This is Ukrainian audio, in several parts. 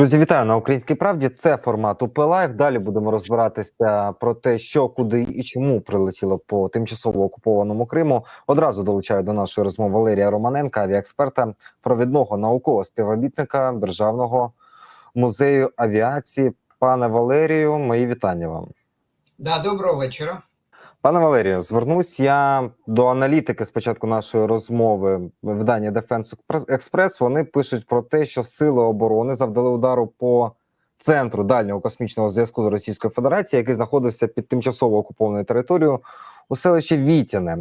Друзі, вітаю на українській правді. Це формат УП Лайв. Далі будемо розбиратися про те, що куди і чому прилетіло по тимчасово окупованому Криму. Одразу долучаю до нашої розмови Валерія Романенка, авіаексперта, провідного наукового співробітника Державного музею авіації. Пане Валерію, мої вітання вам. Да, доброго вечора. Пане Валерію, звернусь я до аналітики спочатку нашої розмови видання Defense Express. Вони пишуть про те, що сили оборони завдали удару по центру дальнього космічного зв'язку Російської Федерації, який знаходився під тимчасово окупованою територією у селищі Вітяне.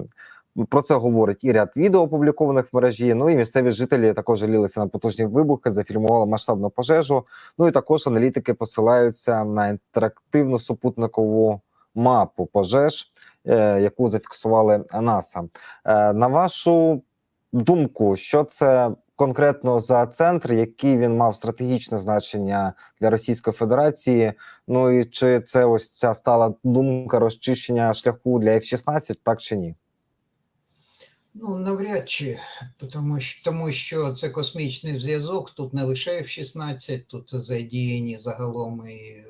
Про це говорить і ряд відео опублікованих в мережі. Ну і місцеві жителі також жалілися на потужні вибухи, зафільмували масштабну пожежу. Ну і також аналітики посилаються на інтерактивну супутникову мапу пожеж, е, яку зафіксували НАСА. Е, на вашу думку, що це конкретно за центр, який він мав стратегічне значення для Російської Федерації? Ну і чи це ось ця стала думка розчищення шляху для F-16, так чи ні? Ну, навряд чи, тому що, тому що це космічний зв'язок. Тут не лише F-16, тут задіяні загалом і е,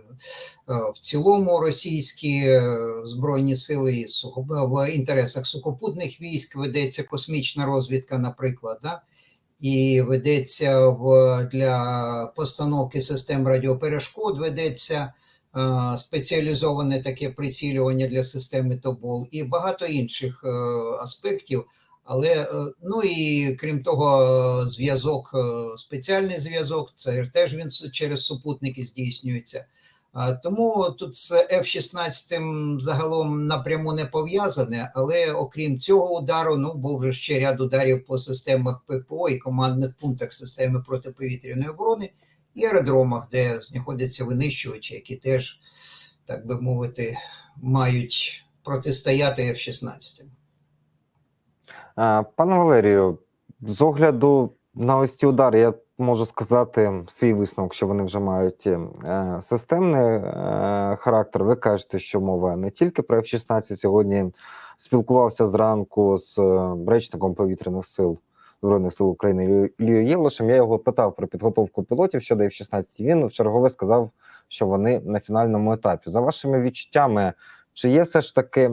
в цілому російські е, збройні сили в інтересах сухопутних військ ведеться космічна розвідка, наприклад, да? і ведеться в, для постановки систем радіоперешкод, ведеться е, спеціалізоване таке прицілювання для системи ТОБОЛ і багато інших аспектів. Але е, ну і крім того, е, зв'язок, е, спеціальний зв'язок, це теж він через супутники здійснюється. Тому тут з F-16 загалом напряму не пов'язане, але окрім цього удару, ну був ще ряд ударів по системах ППО і командних пунктах системи протиповітряної оборони і аеродромах, де знаходяться винищувачі, які теж, так би мовити, мають протистояти F-16. Е, Пане Валерію, з огляду на ось ці удари, я можу сказати свій висновок, що вони вже мають е, системний е, характер. Ви кажете, що мова не тільки про F-16. Сьогодні спілкувався зранку з речником повітряних сил Збройних сил України Іллею Євлашем. Я його питав про підготовку пілотів щодо F-16. Він в чергове сказав, що вони на фінальному етапі. За вашими відчуттями, чи є все ж таки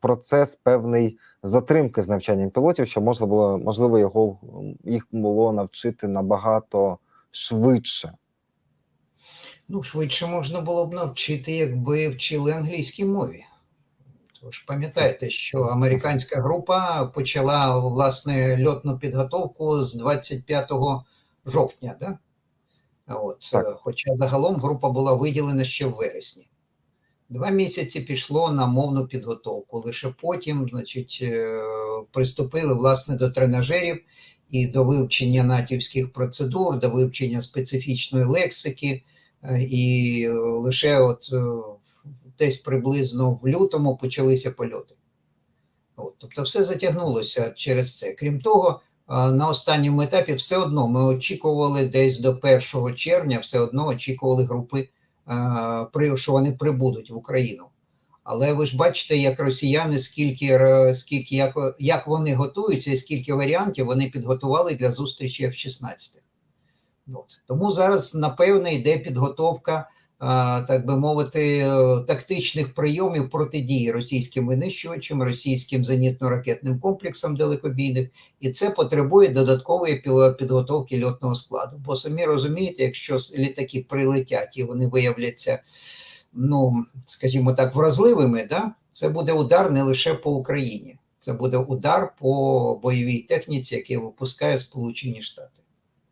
процес певний затримки з навчанням пілотів, що можна було можливо його їх було навчити набагато швидше. Ну, швидше можна було б навчити, якби вчили англійській мові. Тож пам'ятаєте, що американська група почала власне льотну підготовку з 25 жовтня, да? От, Так. е, хоча загалом група була виділена ще в вересні. Два місяці пішло на мовну підготовку. Лише потім, значить, е, приступили власне до тренажерів і до вивчення натівських процедур, до вивчення специфічної лексики. Е, І е, лише от десь приблизно в лютому почалися польоти. От, тобто все затягнулося через це. Крім того, на останньому етапі все одно ми очікували десь до 1 червня, все одно очікували групи, що вони прибудуть в Україну. Але ви ж бачите, як росіяни, скільки, скільки як, як вони готуються і скільки варіантів вони підготували для зустрічі F-16. От. Тому зараз, напевне, йде підготовка, так би мовити, е, тактичних прийомів протидії російським винищувачам, російським зенітно-ракетним комплексам далекобійних, і це потребує додаткової підготовки льотного складу. Бо самі розумієте, якщо літаки прилетять і вони виявляться, ну скажімо так, вразливими, да? це буде удар не лише по Україні, це буде удар по бойовій техніці, який випускає Сполучені Штати.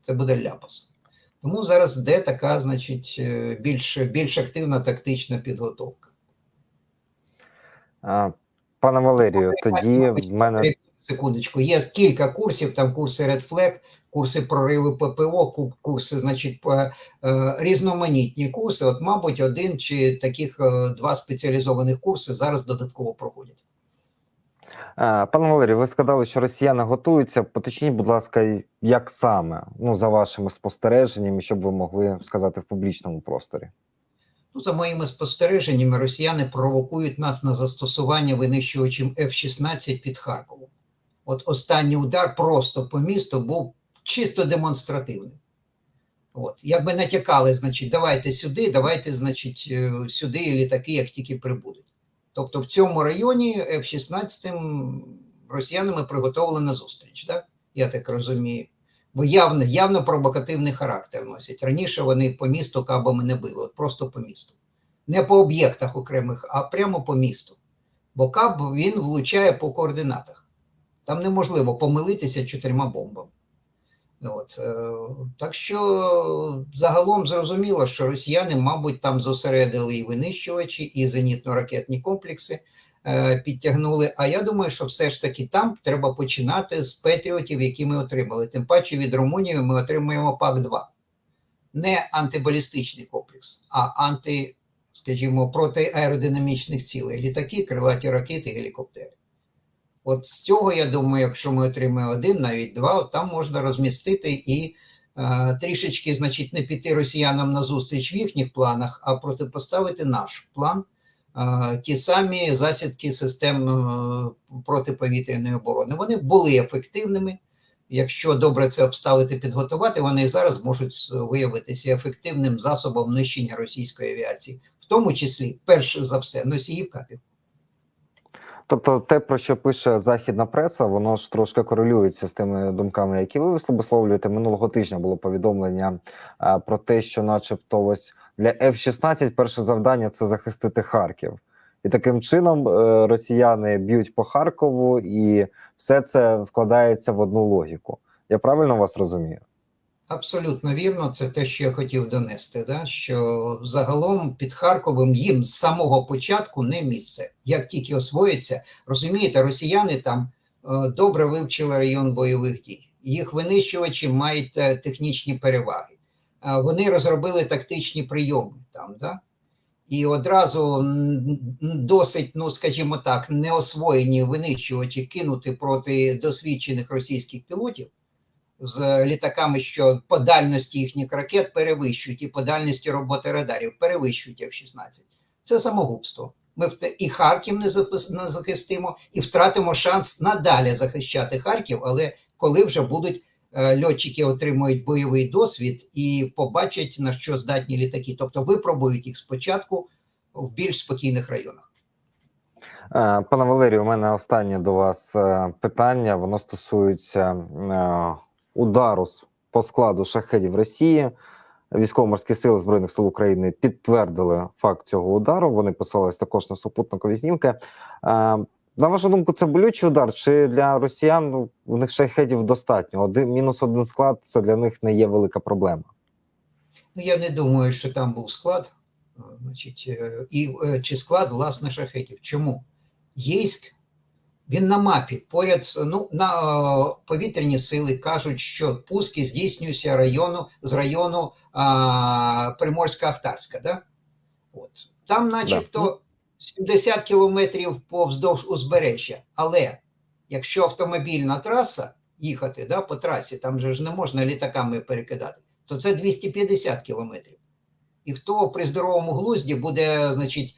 Це буде ляпас. Тому зараз йде така, значить, е, більш, більш активна тактична підготовка. А, Пане Валерію, тоді в мене Секундочку, є кілька курсів, там курси Red Flag, курси прориви ППО, курси, значить, е, різноманітні курси. От, мабуть, один чи таких е, два спеціалізованих курси зараз додатково проходять. А, Пане Валерію, ви сказали, що росіяни готуються. Поточніть, будь ласка, як саме? Ну, за вашими спостереженнями, щоб ви могли сказати в публічному просторі. Ну, за моїми спостереженнями, росіяни провокують нас на застосування винищувачів F-16 під Харковом. От останній удар просто по місту був чисто демонстративним. От, якби натякали, значить, давайте сюди, давайте, значить, е, сюди літаки, як тільки прибудуть. Тобто в цьому районі F-16 росіянами приготовлена зустріч, так? я так розумію. Бо явно, явно провокативний характер носять. Раніше вони по місту кабами не били, от просто по місту. Не по об'єктах окремих, а прямо по місту. Бо каб він влучає по координатах. Там неможливо помилитися чотирма бомбами. От, е, так що загалом зрозуміло, що росіяни, мабуть, там зосередили і винищувачі, і зенітно-ракетні комплекси е, підтягнули. А я думаю, що все ж таки там треба починати з патріотів, які ми отримали. Тим паче від Румунії ми отримуємо ПАК-2. Не антибалістичний комплекс, а анти, скажімо, протиаеродинамічних цілей. Літаки, крилаті ракети, гелікоптери. От з цього, я думаю, якщо ми отримаємо один, навіть два, от там можна розмістити і е, трішечки, значить, не піти росіянам на зустріч в їхніх планах, а протипоставити наш план, е, ті самі засідки систем е, протиповітряної оборони. Вони були ефективними. Якщо добре це обставити, підготувати, вони зараз можуть виявитися ефективним засобом нищення російської авіації, в тому числі, перш за все, носіїв капів. Тобто, те, про що пише західна преса, воно ж трошки корелюється з тими думками, які ви висловлюєте. Минулого тижня було повідомлення а, про те, що, начебто, ось для F-16 перше завдання це захистити Харків, і таким чином е, росіяни б'ють по Харкову, і все це вкладається в одну логіку. Я правильно вас розумію? Абсолютно вірно, це те, що я хотів донести. Да? Що загалом під Харковом їм з самого початку не місце. Як тільки освоїться, розумієте, росіяни там е, добре вивчили район бойових дій. Їх винищувачі мають е, технічні переваги. Е, вони розробили тактичні прийоми там, да? і одразу досить, ну скажімо так, неосвоєні винищувачі кинути проти досвідчених російських пілотів з літаками, що по дальності їхніх ракет перевищують, і по дальності роботи радарів перевищують F-16. Це самогубство. Ми і Харків не захистимо, і втратимо шанс надалі захищати Харків, але коли вже будуть е, льотчики отримують бойовий досвід і побачать, на що здатні літаки. Тобто випробують їх спочатку в більш спокійних районах. Е, Пане Валерію, у мене останнє до вас е, питання. Воно стосується удару по складу шахедів Росії. Військово-морські сили Збройних сил України підтвердили факт цього удару. Вони посилались також на супутникові знімки. Е, На вашу думку, це болючий удар? Чи для росіян ну, у них шахедів достатньо? Один мінус один склад це для них не є велика проблема. Ну, я не думаю, що там був склад, е, значить, е, і чи склад власне шахетів. Чому? Єйськ, він на мапі. Поряд, ну, на е, повітряні сили кажуть, що пуски здійснюються району, з району а, Приморська-Ахтарська. Да? От. Там, начебто, 70 кілометрів повздовж узбережжя. Але якщо автомобільна траса їхати да, по трасі, там же ж не можна літаками перекидати то це 250 кілометрів. І хто при здоровому глузді буде, значить,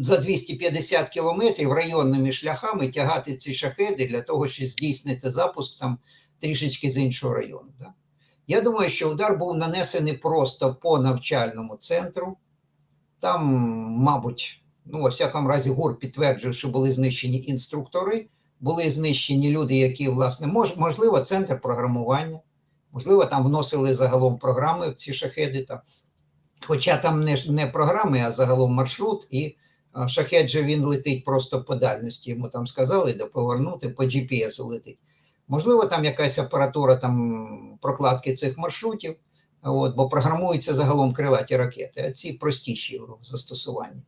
за 250 кілометрів районними шляхами тягати ці шахеди для того, щоб здійснити запуск там трішечки з іншого району. Да? Я думаю, що удар був нанесений просто по навчальному центру. Там, мабуть, ну, во всякому разі, ГУР підтверджує, що були знищені інструктори, були знищені люди, які, власне, мож, можливо, центр програмування. Можливо, там вносили загалом програми в ці шахеди. Там. Хоча там не, не програми, а загалом маршрут, і шахет він летить просто по дальності. Йому там сказали, де повернути, по GPS летить. Можливо, там якась апаратура там, прокладки цих маршрутів, от, бо програмуються загалом крилаті ракети, а ці простіші в застосуванні.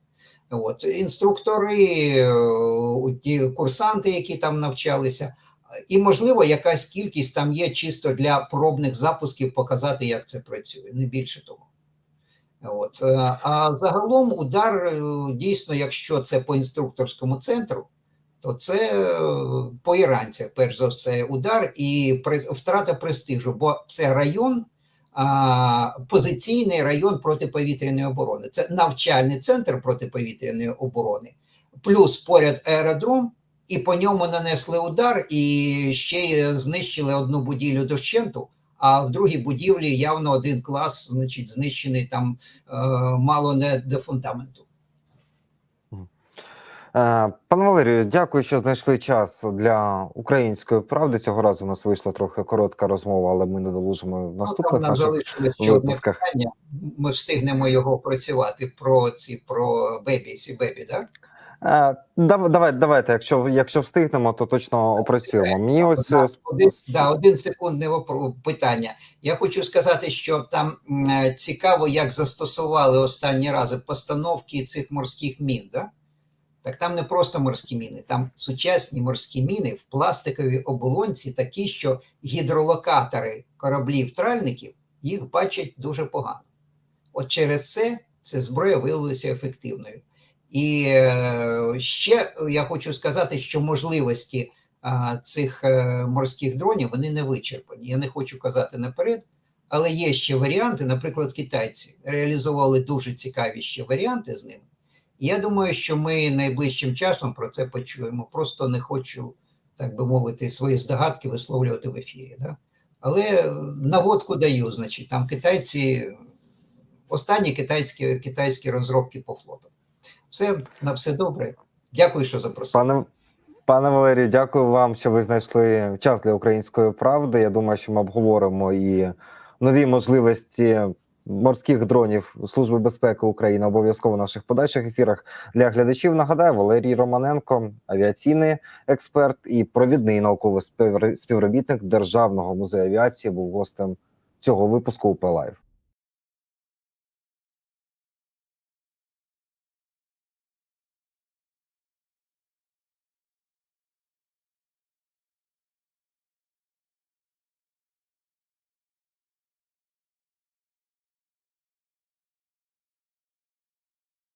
От. Інструктори, е, ті курсанти, які там навчалися. І, можливо, якась кількість там є чисто для пробних запусків показати, як це працює, не більше того. От. е, А загалом удар е, дійсно, якщо це по інструкторському центру, то це е, по іранцях, перш за все, удар і втрата престижу, бо це район, позиційний район протиповітряної оборони. Це навчальний центр протиповітряної оборони, плюс поряд аеродром, і по ньому нанесли удар, і ще й знищили одну будівлю дощенту, А в другій будівлі явно один клас, значить, знищений там е, мало не до фундаменту. Е, Пане Валерію, дякую, що знайшли час для української правди. Цього разу у нас вийшла трохи коротка розмова, але ми не долужимо в Ну, наступних наших залишилось ще одне питання. Ми встигнемо його працювати про ці про бебі, сі бебі, так? Е, Давай, давайте, якщо якщо встигнемо, то точно опрацюємо. Мені ось е, Один, да, один секундне питання. Я хочу сказати, що там е, цікаво, як застосували останні рази постановки цих морських мін. Да? Так там не просто морські міни, там сучасні морські міни в пластиковій оболонці такі, що гідролокатори кораблів-тральників їх бачать дуже погано. От через це ця зброя виявилася ефективною. І е, ще я хочу сказати, що можливості цих е, морських дронів вони не вичерпані. Я не хочу казати наперед, але є ще варіанти. Наприклад, китайці реалізували дуже цікаві ще варіанти з ними. Я думаю, що ми найближчим часом про це почуємо. Просто не хочу, так би мовити, свої здогадки висловлювати в ефірі. Да? Але наводку даю, значить, там китайці, останні китайські, китайські розробки по флоту. Все на все добре. Дякую, що запросили. Пане пане Валерію, дякую вам, що ви знайшли час для української правди. Я думаю, що ми обговоримо і нові можливості морських дронів Служби безпеки України обов'язково в наших подальших ефірах для глядачів. Нагадаю, Валерій Романенко, авіаційний експерт і провідний науковий співробітник Державного музею авіації, був гостем цього випуску УП Лайв.